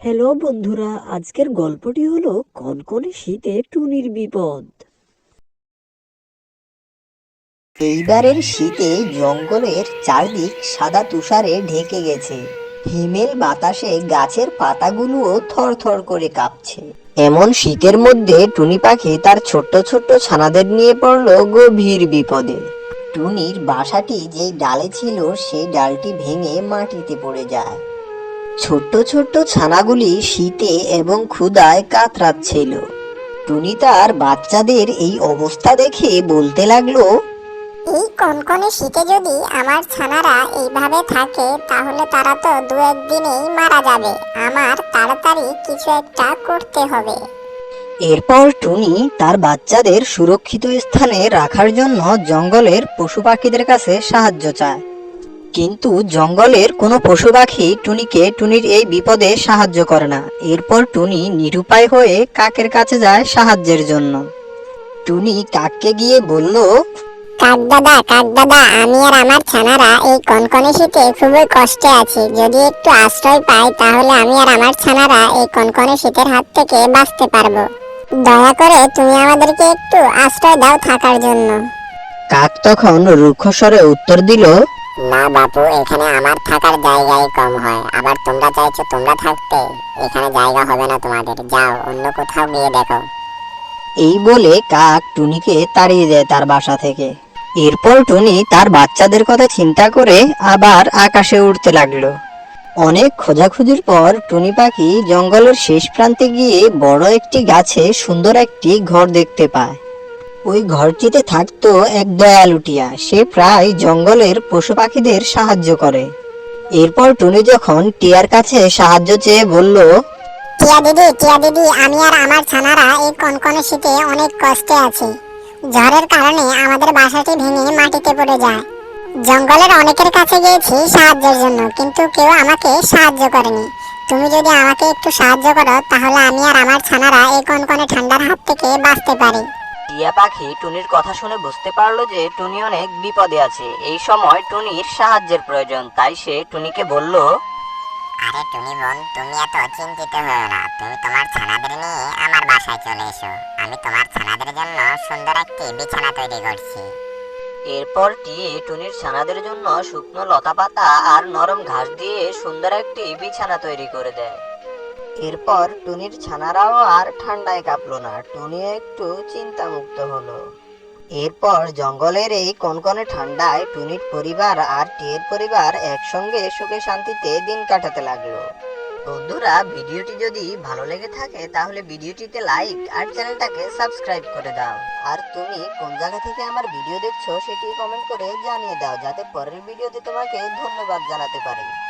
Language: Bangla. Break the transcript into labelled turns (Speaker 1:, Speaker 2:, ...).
Speaker 1: হ্যালো বন্ধুরা, আজকের গল্পটি হলো কনকনে শীতে টুনির বিপদ। এইবারের শীতে জঙ্গলের চারদিক সাদা তুষারে ঢেকে গেছে। হিমেল বাতাসে গাছের পাতাগুলোও থরথর করে কাঁপছে। এমন শীতের মধ্যে টুনি পাখি তার ছোট্ট ছোট্ট ছানাদের নিয়ে পড়ল গভীর বিপদে। টুনির বাসাটি যেই ডালে ছিল, সেই ডালটি ভেঙে মাটিতে পড়ে যায়। ছোট্ট ছোট্ট ছানাগুলি শীতে এবং ক্ষুধায় কাতরাচ্ছিল। টুনি তার বাচ্চাদের এই অবস্থা দেখে বলতে লাগল
Speaker 2: এই কনকনে শীতে যদি আমার ছানারা এইভাবে থাকে তাহলে তারা তো দু একদিনেই মারা যাবে। আমার তাড়াতাড়ি কিছু একটা করতে হবে।
Speaker 1: এরপর টুনি তার বাচ্চাদের সুরক্ষিত স্থানে রাখার জন্য জঙ্গলের পশু পাখিদের কাছে সাহায্য চায়। কিন্তু জঙ্গলের কোনো পশু পাখি টুনিকে টুনির এই বিপদে সাহায্য করে না। এরপর টুনি নিরুপায় হয়ে কাকের কাছে যায় সাহায্যের জন্য। টুনি কাককে গিয়ে বলল
Speaker 2: কাক দাদা কাক দাদা আমি আর আমার ছানারা এই কনকনে শীতে খুবই কষ্টে আছি। যদি একটু আশ্রয় পাই তাহলে আমি আর আমার ছানারা এই কনকনে শীতের হাত থেকে বাঁচতে পারব। দয়া করে তুমি আমাদেরকে একটু আশ্রয় দাও থাকার জন্য।
Speaker 1: কাক তখন রুক্ষস্বরে উত্তর দিল
Speaker 2: না বাপু, এখানে আমার থাকার জায়গাই কম হয়। আবার তোমরা চাইছো তোমরা থাকতে, এখানে জায়গা হবে না তোমাদের। যাও, অন্য কোথাও গিয়ে দেখো।
Speaker 1: এই বলে কাক টুনিকে তাড়িয়ে দেয় তার বাসা থেকে। এরপর টুনি তার বাচ্চাদের কথা চিন্তা করে আবার আকাশে উড়তে লাগল। অনেক খোঁজাখুঁজির পর টুনি পাখি জঙ্গলের শেষ প্রান্তে গিয়ে বড় একটি গাছে সুন্দর একটি ঘর দেখতে পায়। ওই ঘরটিতে থাকতো এক দয়ালুটিয়া সে প্রায় জঙ্গলের পশু পাখিদের সাহায্য করে। এরপর টুনি যখন টিয়ার কাছে সাহায্য চেয়ে বলল,
Speaker 2: টিয়া দিদি টিয়া দিদি, আমি আর আমার ছানারা এই কনকনে শীতে অনেক কষ্টে আছি। ঝড়ের কারণে আমাদের বাসাটি ভেঙে মাটিতে পড়ে যায়। জঙ্গলের অনেকের কাছে গিয়েছি সাহায্যের জন্য, কিন্তু কেউ আমাকে সাহায্য করেনি। তুমি যদি আমাকে একটু সাহায্য করো, তাহলে আমি আর আমার ছানারা এই কনকনে ঠান্ডার হাত থেকে বাঁচতে পারি।
Speaker 1: টিয়া পাখি টুনির কথা শুনে বুঝতে পারল যে টুনি অনেক বিপদে আছে। এই সময় টুনির সাহায্যের প্রয়োজন তাই সে টুনিকে বলল
Speaker 2: আরে টুনি বোন তুমি এত চিন্তিত হও না। তুমি তোমার ছানাদের নিয়ে আমার বাসায় চলে এসো। আমি তোমার ছানাদের জন্য সুন্দর একটি বিছানা তৈরি করছি।
Speaker 1: এরপর টিয়ে টুনির ছানাদের জন্য শুকনো লতা পাতা আর নরম ঘাস দিয়ে সুন্দর একটি বিছানা তৈরি করে দেয়। এরপর টুনির ছানারাও আর ঠান্ডায় কাঁপলো না। টুনি একটু চিন্তামুক্ত হলো। এরপর জঙ্গলের এই কনকনে ঠান্ডায় টুনির পরিবার আর টিয়ের পরিবার একসঙ্গে সুখে শান্তিতে দিন কাটাতে লাগল। বন্ধুরা, ভিডিওটি যদি ভালো লেগে থাকে, তাহলে ভিডিওটিতে লাইক আর চ্যানেলটাকে সাবস্ক্রাইব করে দাও। আর তুমি কোন জায়গা থেকে আমার ভিডিও দেখছ, সেটি কমেন্ট করে জানিয়ে দাও, যাতে পরের ভিডিওতে তোমাকে ধন্যবাদ জানাতে পারি।